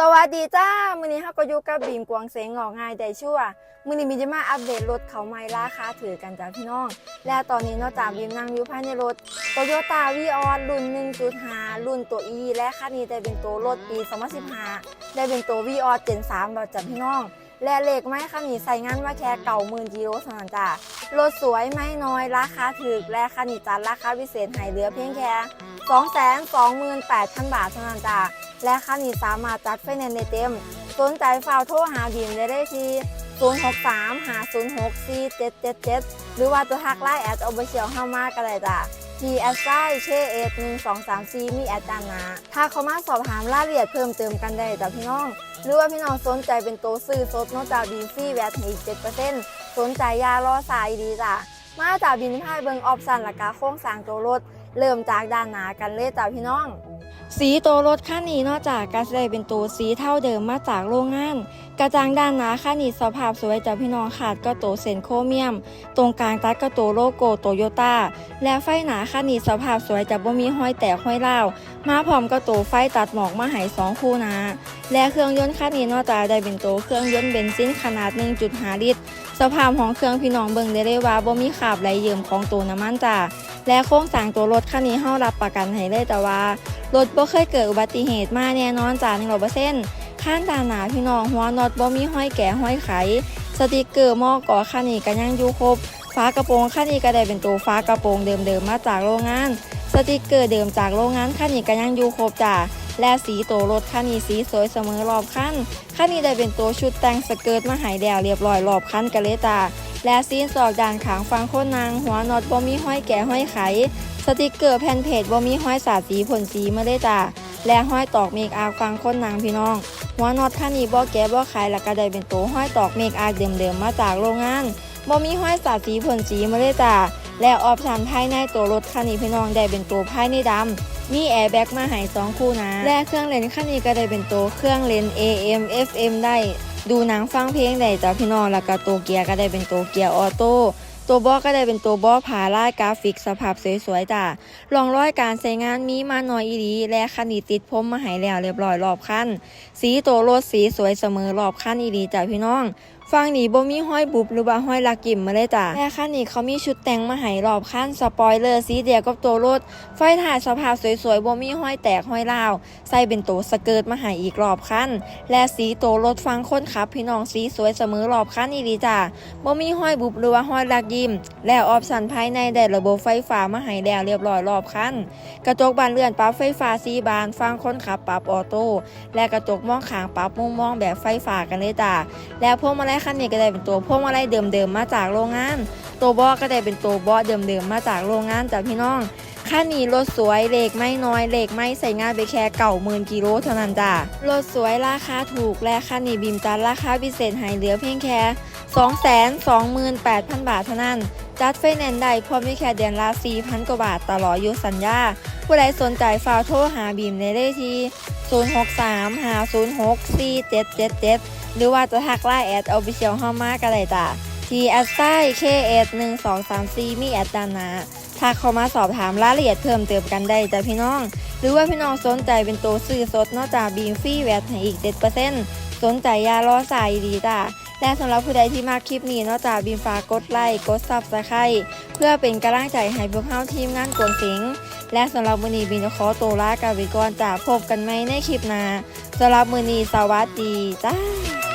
สวัสดีจ้า มื้อนี้เฮาก็อยู่กับบีมกวางเสงงอกง่ายได้ชั่ว มื้อนี้มีจะมาอัปเดตรถเขาใหม่ราคาถือกันจ้าพี่น้อง และตอนนี้นอกจากบีมนั่งอยู่ภายในรถ Toyota Vios รุ่น 1.5 รุ่นตัว E และคันนี้ได้เป็นตัวรถปี 2015 ได้เป็นตัว Vios Gen 3แล้วจ้ะพี่น้อง และเลขไม้คันนี้ใส่งานมาแค่เก่าหมื่นกิโลเท่านั้นจ้ารถสวยไม่น้อยราคาถูกและคันนี้จัดราคาพิเศษให้เหลือเพียงแค่ 228,000 บาทเท่านั้นจ้าและคันนี้สามารถจัดไฟแนนซ์ได้เต็ม สนใจฝากโทรหาบีมได้ได้ที่ 063 506 4777 หรือว่าจะทักไลน์แอดเอาไปเชียวเข้ามาก็ได้จ้ะที่แอดไซเชเอสหนึ่งสองสามสี่มีแอดจานนะถ้าเขามาสอบถามรายละเอียดเพิ่มเติมกันได้จ้ะพี่น้อง หรือว่าพี่น้องสนใจเป็นตัวซื้อสดนอกจากบีมฟรีแวตอีก7%สนใจยารอสายดีจ้ะมาจากบินพายเบิงออปชันและกาโค้งสางตัวรถ เริ่มจากด้านหน้ากันเลยจ้ะพี่น้อง สีตัวรถคันนี้นอกจากการแสเป็นตัวสีเท่าเดิมมาจากโรงงาน กระจังด้านหน้าคันนี้สภาพสวยจ้ะพี่น้องขาดก็ตัวเซนโคเมียม ตรงกลางตัดก็ตัวโลโก้โตโยต้าและไฟหนาคันนี้สภาพสวยจะบ่มีห้อยแตกห้อยเล่ามาพร้อมก็ตัวไฟตัดหมอกมาใหายสองคู่นาและเครื่องยนต์คันนี้นอกจากได้เป็นตัวเครื่องยนต์เบนซินขนาด 1.5 ลิตร สภาพของเครื่องพี่น้องเบิ่งได้เลยว่าบ่มีขาบไหลเยิ้มของตัวน้ำมันจ้า และโครงสร้างตัวรถคันนี้เฮารับประกันให้เลยแต่ว่ารถบ่เคยเกิดอุบัติเหตุมาแน่นอนจ้า100%ข้างตาหนาพี่น้องหัวน็อตบ่มีห้อยแก่ห้อยไข สติกเกอร์มอก่อคันนี้ก็ยังอยู่ครบฝากระโปรงคันนี้ก็ได้เป็นตัวฝากระโปรงเดิมๆมาจากโรงงาน สติกเกอร์เดิมจากโรงงานคันนี้ก็ยังอยู่ครบจ้าและสีตัวรถคันนี้สีสวยเสมอรอบคันคันนี้ได้เป็นตัวชุดแต่งสเกิร์ตมาหายแล้วเรียบร้อยรอบคันกันเลยจ้า และซีนสอกด้านขางฟังโคนนางหัวน็อตบ่มีห้อยแก่ห้อยไข สติกเกอร์แผ่นเพจบ่มีห้อยสาดสีพ่นสีมาเลยจ้าและห้อยตอกเมกอาฟังโคนนางพี่น้อง หัวน็อตคันนี้บ่แก่บ่ไขแล้วก็ได้เป็นตัวห้อยตอกเมกอาร์เดิมๆมาจากโรงงานบ่มีห้อยสาดสีพ่นสีมาเลยจ้าและออปชั่นภายในตัวรถคันนี้พี่น้องได้เป็นตัวภายในดำมีแอร์แบ็กมาให้สองคู่นะและเครื่องเลนคันนี้ก็ได้เป็นตัวเครื่องเลน AM FM ได้ ดูหนังฟังเพลงได้จ้าพี่น้องแล้วก็ตัวเกียร์ก็ได้เป็นตัวเกียร์ออโต้ตัวบอก็ได้เป็นตัวบอผาลายกราฟิกสภาพสวยๆจ้าลองร้อยการใช้งานมีมาหน่อยอีดี และคันนี้ติดพรมมาให้แล้วเรียบร้อยรอบคัน สีตัวรถสีสวยเสมอรอบคันอีดีจ้าพี่น้องฟังนี่บ่มีห้อยบุบหรือว่าห้อยลักกิ่มมาเลยจ้ะและคันนี้เขามีชุดแต่งมาให้รอบคันสปอยเลอร์สีเดียวกับตัวรถ ไฟถ่ายสภาพสวยๆบ่มีห้อยแตกห้อยลาว ใส่เป็นตัวสเกิร์ตมาให้อีกรอบคันและสีตัวรถฟังคนขับ พี่น้องสีสวยเสมอรอบคันอีดีจ้ะบ่มีห้อยบุบหรือว่าห้อยลักยิ้มและออปชันภายในได้ระบบไฟฟ้ามาให้แล้วเรียบร้อยรอบคันกระจกบานเลื่อนปรับไฟฟ้าสีบานฟังคนขับปรับออโต้และกระจกมองข้างปรับมุมมองแบบไฟฟ้ากันเลยจ้ะและพวงมาลัยคันนี้ก็ได้เป็นตัวพวงมาลัยเดิมๆมาจากโรงงาน ตัวบาะก็ได้เป็นตัวบาะเดิมๆมาจากโรงงานจากพี่น้องคันนี้รถสวยเลขไม่น้อยเลขไม่ใส่งานไปแค่เก่าหมื่นกิโลเท่านั้นจ้ะรถสวยราคาถูกและคันนี้บิมจัดราคาพิเศษให้เหลือเพียงแค่228,000 บาทเท่านั้นจัดไฟแนนซ์ได้พร้อมมีแค่เดือนละ4,000 กว่าบาทตลอดอายุสัญญา ผู้ใดสนใจฝากโทรหาบีมในเลขที่ 063 506 4777 หรือว่าจะทักไลน์แอดเอาไปเชียวห้ามากันเลยจ้ะที่แอดไซเคเอสหนึ่งสองสามสี่มีแอดดานาถ้าเข้ามาสอบถามรายละเอียดเพิ่มเติมกันได้จ้ะพี่น้อง หรือว่าพี่น้องสนใจเป็นตัวซื้อสดนอกจากบีมฟรีแวตให้อีก7%สนใจยาลอสายดีจ้ะ และสำหรับผู้ใดที่มาคลิปนี้นอกจากบีมฝากดไลค์กดซับสไครต์เพื่อเป็นกำลังใจให้พวกเฮาทีมงานกวนสิงและสำหรับมือนีบินจะขอตัวลากับไปก่อนจ้ะพบกันไหม่ในคลิปหน้าสำหรับมือนีสวัสดีจ้า